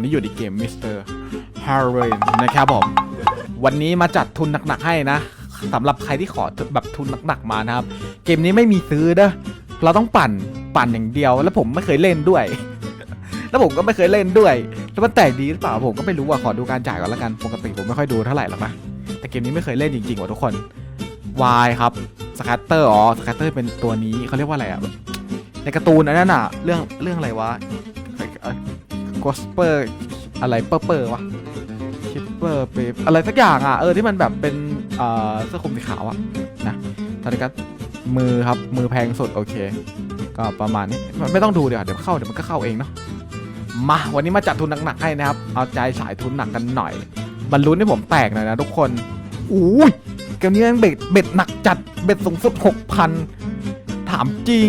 วันนี้อยู่ในเกม Mr. h a r r y นนะครับผม วันนี้มาจัดทุนหนักๆให้นะสำหรับใครที่ขอแบบทุนหนักๆมานะครับ เกมนี้ไม่มีซื้อเด้อเราต้องปั่นปั่นอย่างเดียว แล้วผมไม่เคยเล่นด้วย แล้วผมก็ไม่เคยเล่นด้วยแล้วมันแตกดีหรือเปล่าผมก็ไม่รู้อะขอดูการจ่ายก่อนละกันปกติผมไม่ค่อยดูเท่าไหร่หรอกนะแต่เกมนี้ไม่เคยเล่นจริงๆว่ะทุกคน Y ครับสคัตเตอร์อ๋อสคัตเตอร์เป็นตัวนี้เขาเรียกว่าอะไรอะในการ์ตูนอันนั้นอะ เรื่องเรื่องอะไรวะ กอสเปอร์อะไรเปอร์เปอร์วะคิปเปอร์เปอะไรสักอย่างอะเออที่มันแบบเป็นเอ่อเสื้อคลุมสีขาวอะนะตอนนี้ก็มือครับมือแพงสุดโอเค ก็ประมาณนี้ไม่ไม่ต้องดูเดี๋ยวเดี๋ยวเข้าเดี๋ยวมันก็เข้าเองเนาะมาวันนี้มาจัดทุนหนักๆให้นะครับ เอาใจสายทุนหนักกันหน่อยบรรลุนให้ผมแตกหน่อยนะทุกคนอุ้ยเกมนี้เบ็ดเบ็ดหนักจัดเบ็ดสูงสุดหกพันถามจริง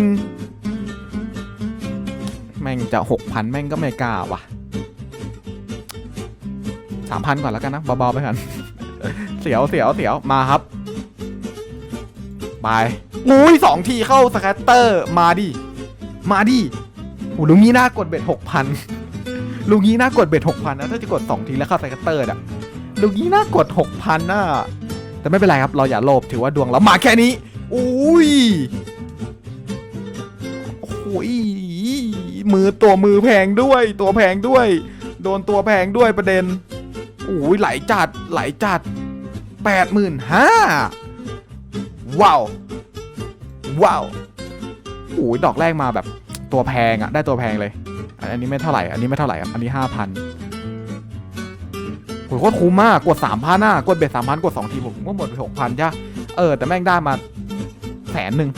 แม่งจะหกพันแม่งก็ไม่กล้าว่ะสามพันก่อนแล้วกันนะเบาๆไปกันเสียวเสียวเสียวมาครับไปอุ้ยสองทีเข้าสแคตเตอร์มาดิมาดิโอ้ลุงนี้น่ากดเบ็ดหกพันลุงนี้น่ากดเบ็ดหกพันนะถ้าจะกดสองทีแล้วเข้าสแคตเตอร์อะลุงนี้น่ากดหกพันน่ะแต่ไม่เป็นไรครับเราอย่าโลภถือว่าดวงเรามาแค่นี้อุ้ย อ้ยมือตัวมือแพงด้วย ตัวแพงด้วย โดนตัวแพงด้วยประเด็นโอ้ยไหลจัดไหลจัดแปดหมื่นห้าว้าวว้าวโอ้ยดอกแรกมาแบบตัวแพงอะได้ตัวแพงเลย อันนี้ไม่เท่าไหร่อันนี้ไม่เท่าไหร่ครับอันนี้ห้าพันโอ้ยโคตรคุ้มมากกดสามพันน่ะกดเบ็ดสามพันกดสองทีผมก็หมดไปหกพันจ้ะเออแต่แม่งได้มาแสนหนึ่ง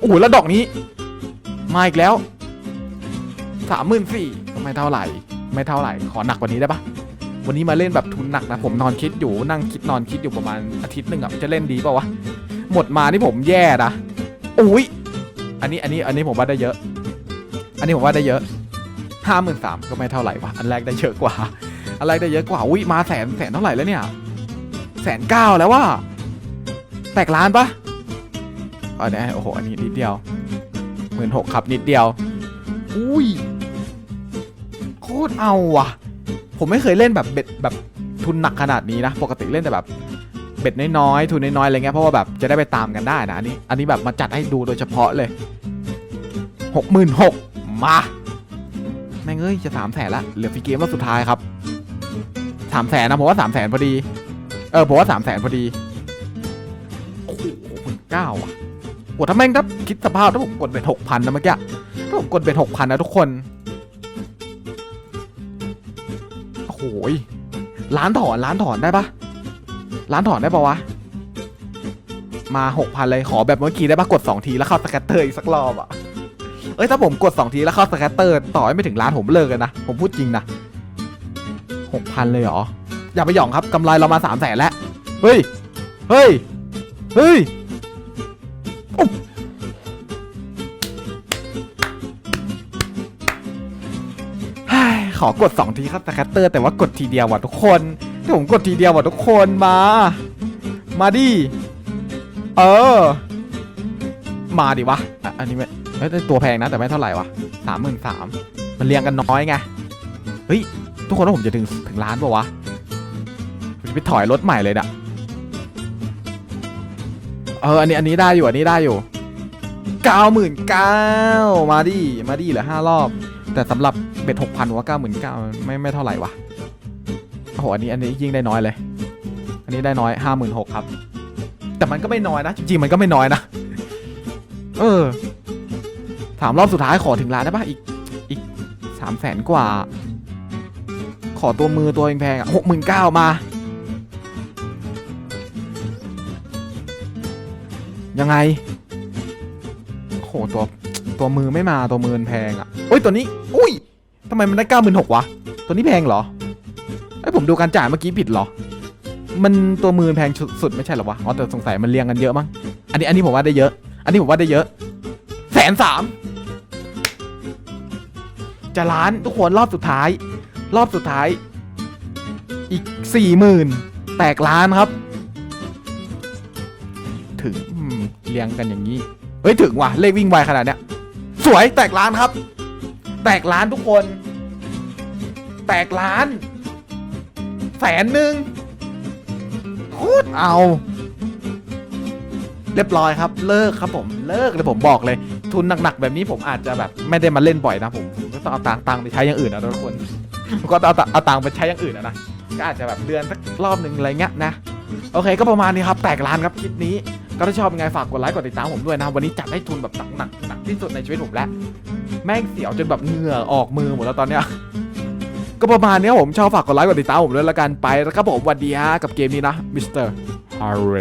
โอ้ยแล้วดอกนี้ มาอีกแล้วสามหมื่นสี่ไม่เท่าไหร่ ไม่เท่าไหร่ ขอหนักกว่านี้ได้ปะวันนี้มาเล่นแบบทุนหนักนะ ผมนอนคิดอยู่นั่งคิดนอนคิดอยู่ประมาณอาทิตย์หนึ่งอะจะเล่นดีป่าวะ หมดมานี่ผมแย่นะอุ้ยอันนี้อันนี้อันนี้ผมว่าได้เยอะ อันนี้ผมว่าได้เยอะห้าหมื่นสามก็ไม่เท่าไหร่วะอันแรกได้เยอะกว่า อันแรกได้เยอะกว่าอุ้ยมาแสนแสนเท่าไหร่แล้วเนี่ยแสนเก้าแล้วว่าแตกล้านปะอ๋อเนี่ยโอ้โหอันนี้นิดเดียว หมื่นหกครับนิดเดียว อุ้ย โคตรเอาว่ะ ผมไม่เคยเล่นแบบเบ็ดแบบทุนหนักขนาดนี้นะ ปกติเล่นแต่แบบเบ็ดน้อยๆ ทุนน้อยๆ อะไรเงี้ย เพราะว่าแบบจะได้ไปตามกันได้นะ อันนี้ อันนี้แบบมาจัดให้ดูโดยเฉพาะเลยหกหมื่นหกมา แม่งเอ้ยจะสามแสนละ เหลือฟีเกมรอบสุดท้ายครับสามแสนนะผมว่าสามแสนพอดี เออผมว่าสามแสนพอดีโอ้โหมื่นเก้าอะ โอ้ถ้าแม่งถ้าคิดสภาพถ้าผมกดเบ็ดหกพันนะเมื่อกี้ถ้าผมกดเบ็ดหกพันนะทุกคนโอ้โหยล้านถอนล้านถอนได้ปะล้านถอนได้ปะวะมาหกพันเลยขอแบบเมื่อกี้ได้ปะกดสองทีแล้วเข้าสแกตเตอร์อีกสักรอบอะเอ้ยถ้าผมกดสองทีแล้วเข้าสแกตเตอร์ต่อให้ไม่ถึงล้านผมเลิกกันนะผมพูดจริงนะหกพันเลยเหรออย่าไปหยองครับกำไรเรามาสามแสนแล้วเฮ้ยเฮ้ยเฮ้ย ขอกดสองทีครับสแคตเตอร์แต่ว่ากดทีเดียวว่ะทุกคนถ้าผมกดทีเดียวว่ะทุกคนมา มาดิ เออ มาดิวะอะอันนี้ไม่เอ้ยตัวแพงนะแต่ไม่เท่าไหร่วะสามหมื่นสามมันเรียงกันน้อยไง เฮ้ย ทุกคนว่าผมจะถึงถึงล้านปะวะผมจะไปถอยรถใหม่เลยน่ะ อออันนี้อันนี้ได้อยู่อันนี้ได้อยู่เก้าหมื่นเก้ามาดิมาดิเหลือห้ารอบ แต่สำหรับเบ็ดหกพันว่าเก้าหมื่นเก้าไม่ไม่เท่าไหร่วะโอ้โหอันนี้อันนี้ยิ่งได้น้อยเลย อันนี้ได้น้อยห้าหมื่นหกครับ แต่มันก็ไม่น้อยนะจริงๆมันก็ไม่น้อยนะเออ ถามรอบสุดท้ายขอถึงล้านได้ปะอีกอีกสามแสนกว่า ขอตัวมือตัวแพงๆอะหกหมื่นเก้ามา ยังไงโอ้โหตัวตัวมือไม่มาตัวมือมันแพงอะโอ้ยตัวนี้อุ้ยทำไมมันได้เก้าหมื่นหกวะตัวนี้แพงเหรอไอ้ยผมดูการจ่ายเมื่อกี้ผิดเหรอ มันตัวมือมันแพงสุดไม่ใช่เหรอวะอ๋อแต่สงสัยมันเรียงกันเยอะมั้งอันนี้อันนี้ผมว่าได้เยอะ อันนี้ผมว่าได้เยอะแสนสามจะล้านทุกคนรอบสุดท้าย รอบสุดท้าย อีกสี่หมื่นแตกล้านครับ ถึง เรียงกันอย่างนี้ เฮ้ยถึงว่ะ เลขวิ่งไวขนาดเนี้ย สวยแตกล้านครับ แตกล้านทุกคน แตกล้าน แสนหนึ่งโคตรเอา เรียบร้อยครับ เลิกครับผมเลิกเลยผมบอกเลย ทุนหนักๆแบบนี้ผมอาจจะแบบไม่ได้มาเล่นบ่อยนะผมผมก็ต้องเอาตังค์ตังไปใช้อย่างอื่นนะทุกคนก็เอาตังเอาตังค์ไปใช้อย่างอื่นนะก็อาจจะแบบเดือนสักรอบหนึ่งอะไรเงี้ยนะโอเคก็ประมาณนี้ครับแตกล้านครับคลิปนี้ ก็ถ้าชอบยังไงฝากกดไลค์กดติดตามผมด้วยนะวันนี้จัดให้ทุนแบบหนักๆหนักที่สุดในชีวิตผมแล้วแม่งเสียวจนแบบเหงื่อออกมือหมดแล้วตอนเนี้ยก็ประมาณนี้ผมชอบฝากกดไลค์กดติดตามผมด้วยละกันไปแล้วครับผมวันดีฮะกับเกมนี้นะมิสเตอร์ฮาร์เร